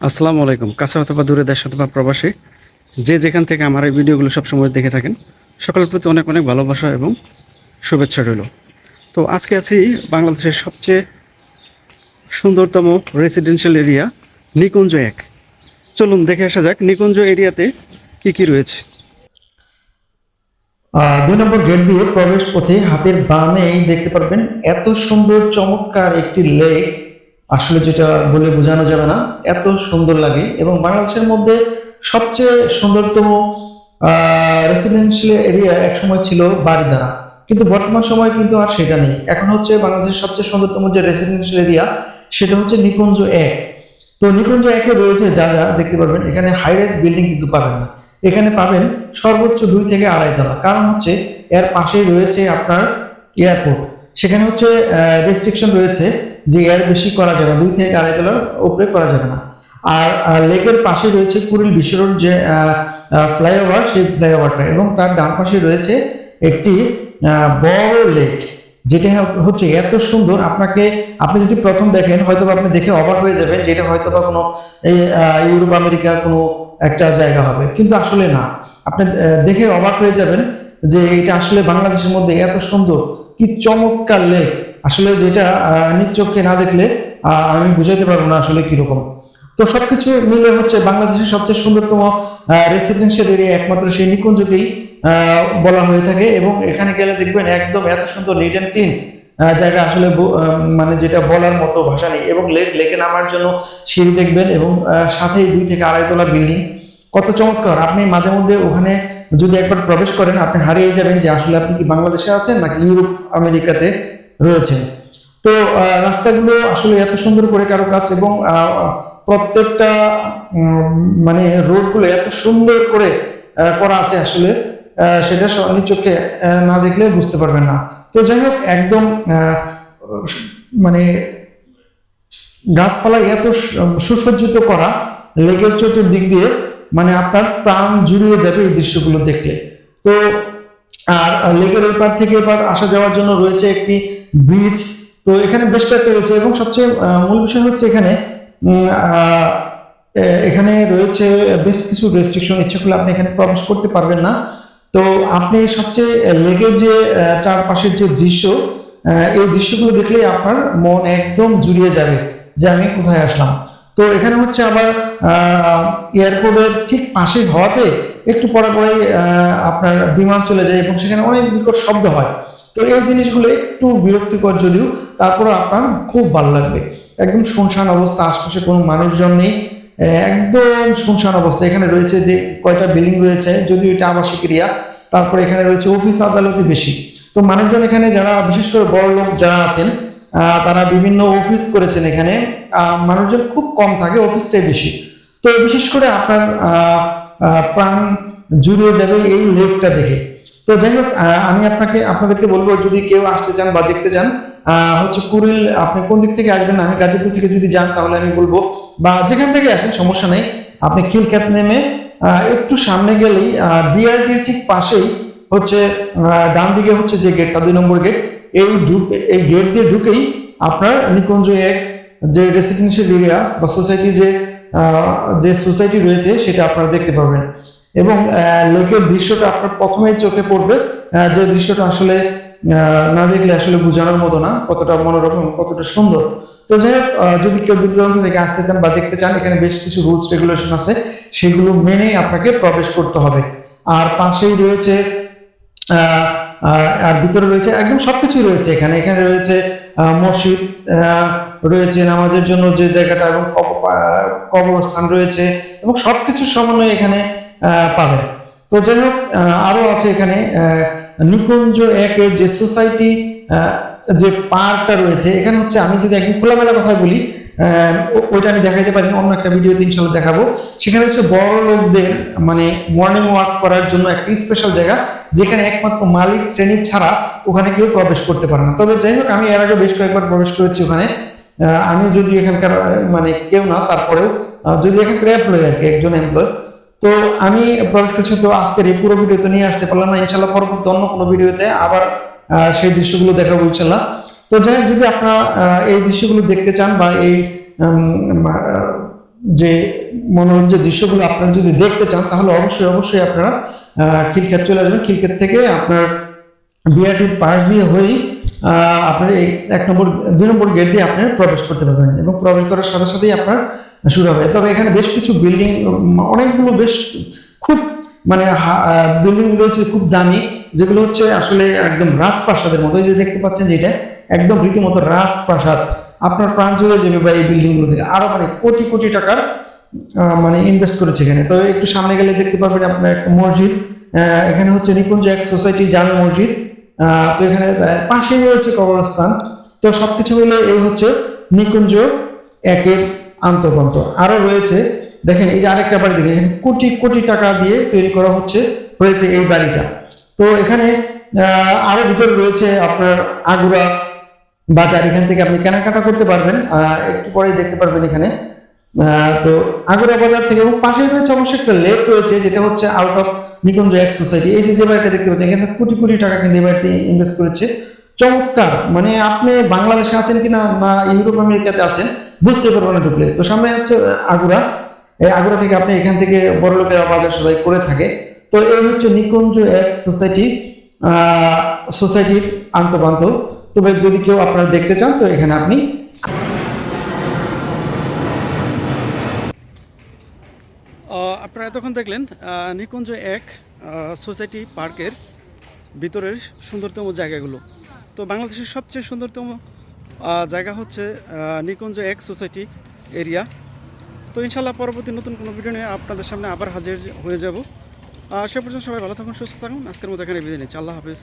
আসসালামু আলাইকুম। কাছে অথবা দূরে দেশ অথবা প্রবাসী, যে যেখান থেকে আমার এই ভিডিওগুলো সবসময় দেখে থাকেন, সকলের প্রতি অনেক অনেক ভালোবাসা এবং শুভেচ্ছা রইল। তো আজকে আছি বাংলাদেশের সবচেয়ে সুন্দরতম রেসিডেন্সিয়াল এরিয়া নিকুঞ্জ এক। চলুন দেখে আসা যাক নিকুঞ্জ এরিয়াতে কি কি রয়েছে। দুই নম্বর গেট দিয়ে প্রবেশ পথে হাতের বামেই দেখতে পারবেন, এত সুন্দর চমৎকার একটি লেক আসলে যেটা বলে বোঝানো যাবে না, এত সুন্দর লাগে এবং বাংলাদেশের মধ্যে সবচেয়ে সুন্দরতম রেসিডেন্সিয়াল এরিয়া একসময় ছিল বারিধারা। কিন্তু বর্তমান সময় কিন্তু আর সেটা নেই। এখন হচ্ছে বাংলাদেশের সবচেয়ে সুন্দরতম যে রেসিডেন্সিয়াল এরিয়া সেটা হচ্ছে নিকুঞ্জ এক। তো নিকুঞ্জ একে রয়েছে যা যা দেখতে পারবেন। এখানে হাইরাইজ বিল্ডিং কিন্তু পাবেন না। এখানে পাবেন সর্বোচ্চ দুই থেকে আড়াই তলা। কারণ হচ্ছে এর পাশেই রয়েছে আপনার এয়ারপোর্ট সেখানে হচ্ছে রেস্ট্রিকশন রয়েছে যে এর বেশি করা যাবে দুই থেকে আড়াই তলার উপরে করা যাবে না। আর লেকের পাশে রয়েছে কুড়িল বিশ্বরোড যে ফ্লাইওভার সেই ফ্লাইওভারটা এবং তার ডান পাশে রয়েছে একটি বড় লেক যেটা হচ্ছে এত সুন্দর, আপনাকে, আপনি যদি প্রথম দেখেন হয়তো আপনি দেখে অবাক হয়ে যাবেন যে এটা হয়তো বা কোনো এই ইউরোপ, আমেরিকা কোনো একটা জায়গা হবে। কিন্তু আসলে না। আপনি দেখে অবাক হয়ে যাবেন যে এটা আসলে বাংলাদেশের মধ্যে এত সুন্দর, কি চমৎকার লেক। আসলে যেটা নিজ না দেখলে আমি বুঝাইতে পারব না আসলে কীরকম। তো সবকিছু মিলে হচ্ছে বাংলাদেশের সবচেয়ে সুন্দরতম রেসিডেন্সিয়াল এরিয়া একমাত্র সেই নিকুঞ্জকেই বলা হয়ে থাকে এবং এখানে গেলে দেখবেন একদম এত সুন্দর নিট অ্যান্ড ক্লিন জায়গা আসলে মানে যেটা বলার মতো ভাষা নেই এবং লেক লেকে নামার জন্য সিঁড়ি দেখবেন এবং সাথেই দুই থেকে আড়াই তলা বিল্ডিং। কত চমৎকার। আপনি মাঝে মধ্যে ওখানে যদি একবার প্রবেশ করেন, আপনি হারিয়ে যাবেন যে আসলে আপনি কি বাংলাদেশে আছেন নাকি ইউরোপ, আমেরিকাতে রয়েছেন। তো রাস্তাগুলো আসলে এত সুন্দর করে কারও কাজ এবং প্রত্যেকটা মানে রোডগুলো এত সুন্দর করে করা আছে আসলে সেটা স- নিজ চোখে না দেখলে বুঝতে পারবেন না। তো যাই হোক, একদম মানে গাছপালা এত সুসজ্জিত করা, লেকের চতুর্দিক দিয়ে মানে আপনার প্রাণ জুড়িয়ে যাবে এই দৃশ্যগুলো দেখলে। তো, আর লেকের এপার থেকে এবার আসা যাওয়ার জন্য রয়েছে একটি ব্রিজ তো এখানে বেশ কয়েকটা রয়েছে এবং সবচেয়ে মূল বিষয় হচ্ছে এখানে এখানে রয়েছে বেশ কিছু রেস্ট্রিকশন ইচ্ছে করলে আপনি এখানে প্রবেশ করতে পারবেন না। তো আপনি সবচেয়ে লেগের যে চারপাশের যে দৃশ্য এই দৃশ্যগুলো দেখলেই আপনার মন একদম জুড়িয়ে যাবে যে আমি কোথায় আসলাম। তো এখানে হচ্ছে আবার এয়ারপোর্টের ঠিক পাশে হওয়াতে একটু পরে পরে আপনার বিমান চলে যায় এবং সেখানে অনেক বিকট শব্দ হয়। তো এই জিনিসগুলো একটু বিরক্তিকর যদিও তারপরে আপনার খুব ভালো লাগবে। একদম শুনশান অবস্থা, আশপাশে কোনো মানুষজন নেই, একদম শুনশান অবস্থা। এখানে রয়েছে যে কয়টা বিল্ডিং রয়েছে, যদিও এটা আবাসিক এরিয়া, তারপরে এখানে রয়েছে অফিস আদালতে বেশি। তো মানুষজন এখানে যারা, বিশেষ করে বড় লোক যারা আছেন তারা বিভিন্ন অফিস করেছেন এখানে। মানুষজন খুব কম থাকে অফিসটাই বেশি। তো বিশেষ করে আপনার প্রাণ জুড়িয়ে যাবে এই লেকটা দেখে। তো যাই হোক আমি আপনাকে, আপনাদেরকে বলব, যদি কেউ আসতে চান বা দেখতে চান হচ্ছে কুড়িল আপনি কোন দিক থেকে আসবেন আমি গাজীপুর থেকে যদি যান, তাহলে আমি বলব, বা যেখান থেকে আসেন, সমস্যা নেই। আপনি খিলখ্যাত নেমে একটু সামনে গেলেই বিআরটির ঠিক পাশেই হচ্ছে ডান দিকে হচ্ছে যে গেটটা দুই নম্বর গেট এই ঢুক- এই গেট দিয়ে ঢুকেই আপনার নিকুঞ্জ এক যে রেসিডেন্সিয়াল এরিয়া বা সোসাইটি যে যে সোসাইটি রয়েছে সেটা আপনারা দেখতে পাবেন এবং লেকের দৃশ্যটা আপনার প্রথমেই চোখে পড়বে। যে দৃশ্যটা আসলে না দেখলে আসলে বোঝানোর মতো না কতটা মনোরম কতটা সুন্দর। তো যাই হোক যদি কেউ দূর দূরান্ত থেকে আসতে চান বা দেখতে চান এখানে বেশ কিছু রুলস রেগুলেশন আছে। সেগুলো মেনেই আপনাকে প্রবেশ করতে হবে। আর পাশেই রয়েছে আহ, আর ভিতরে রয়েছে একদম সবকিছু রয়েছে এখানে। এখানে রয়েছে মসজিদ রয়েছে নামাজের জন্য যে জায়গাটা এবং কব- কবরস্থান রয়েছে এবং সবকিছুর সমন্বয় এখানে পাবেন। তো যাই হোক আরও আছে এখানে নিকুঞ্জ একের যে সোসাইটি যে পার্কটা রয়েছে, এখানে হচ্ছে আমি যদি একদম খোলামেলা কথা বলি ওইটা আমি দেখাইতে পারি অন্য একটা ভিডিওতে ইনশাল্লাহ দেখাবো। সেখানে হচ্ছে বড় লোকদের মানে মর্নিং ওয়াক করার জন্য একটা স্পেশাল জায়গা, যেখানে একমাত্র মালিক শ্রেণি ছাড়া ওখানে কেউ প্রবেশ করতে পারে না। তবে যাই হোক, আমি এর আগে বেশ কয়েকবার প্রবেশ করেছি ওখানে। আমি যদি এখানকার মানে কেউ না, তারপরেও যদি এখানকার এমপ্লয় আর কি, একজন এমপ্লয় তো আমি প্রবেশ করছি, তো আজকের এই পুরো ভিডিও তো নিয়ে আসতে পারলাম না। ইনশাল্লাহ পরবর্তী অন্য কোনো ভিডিওতে আবার সেই দৃশ্যগুলো দেখাবো ইনশাল্লাহ তো যাই যদি আপনারা এই দৃশ্যগুলো দেখতে চান বা এই যে মনোরম যে দৃশ্যগুলো আপনারা যদি দেখতে চান, তাহলে অবশ্যই অবশ্যই আপনারা খিলক্ষেত চলে আসবেন। খিলক্ষেত থেকে আপনার বিআরটির পাশ দিয়ে হয়েই আপনার এই এক নম্বর, দুই নম্বর গেট দিয়ে আপনি প্রবেশ করতে পারবেন এবং প্রবেশ করার সাথে সাথেই আপনার শুরু হবে। তবে এখানে বেশ কিছু বিল্ডিং, অনেকগুলো বেশ খুব মানে বিল্ডিং রয়েছে খুব দামি, যেগুলো হচ্ছে আসলে একদম রাজপ্রাসাদের মতো। যে দেখতে পাচ্ছেন যেটা একদম রীতিমতো রাজপ্রাসাদ। আপনার প্রাণ জুড়ে যাবে বা এই বিল্ডিংগুলো থেকে। আরও মানে কোটি কোটি টাকার মানে ইনভেস্ট করেছে এখানে। তো একটু সামনে গেলে দেখতে পারবেন আপনার একটা মসজিদ। এখানে হচ্ছে নিকুঞ্জ এক সোসাইটি জামে মসজিদ। তো এখানে পাশেই রয়েছে কবরস্থান। তো সবকিছু মিলে এই হচ্ছে নিকুঞ্জ একের আন্তঃপন্ত আরও রয়েছে দেখেন এই যে আরেকটা বাড়ি এখানে কোটি কোটি টাকা দিয়ে তৈরি করা হচ্ছে হয়েছে এই বাড়িটা। তো এখানে আহ, আরও ভিতরে রয়েছে আপনার আগুরা বাজার, এখান থেকে আপনি কেনাকাটা করতে পারবেন। একটু পরে দেখতে পারবেন এখানে। তো আগুরা বাজার থেকে এবং পাশে রয়েছে অবশ্যই একটা লেক রয়েছে, যেটা হচ্ছে আউট অফ নিকুঞ্জ এক সোসাইটি এই যে বাড়িটা দেখতে পাচ্ছেন, এখানে কোটি কোটি টাকা কিন্তু এই বাড়িটি ইনভেস্ট করেছে। চমৎকার! মানে আপনি বাংলাদেশে আছেন কিনা না ইউরোপ, আমেরিকাতে আছেন, বুঝতে পারবেন না ঢুকলে। তো সামনে হচ্ছে আগুরা। এই আগুরা থেকে আপনি এখান থেকে বড় লোকেরা বাজার সদাই করে থাকে। তো এই হচ্ছে নিকুঞ্জ এক সোসাইটি সোসাইটির আন্তপান্ত তবে যদি কেউ আপনারা দেখতে চান, তো এখানে আপনি আপনারা এতক্ষণ দেখলেন নিকুঞ্জ এক সোসাইটি পার্কের ভিতরের সুন্দরতম জায়গাগুলো। তো বাংলাদেশের সবচেয়ে সুন্দরতম জায়গা হচ্ছে নিকুঞ্জ এক সোসাইটি এরিয়া। তো ইনশাল্লাহ পরবর্তী নতুন কোনো ভিডিও নিয়ে আপনাদের সামনে আবার হাজির হয়ে যাব। সে পর্যন্ত সবাই ভালো থাকুন, সুস্থ থাকুন। আজকের মতো এখানে বিদায় নিচ্ছি। আল্লাহ হাফিজ।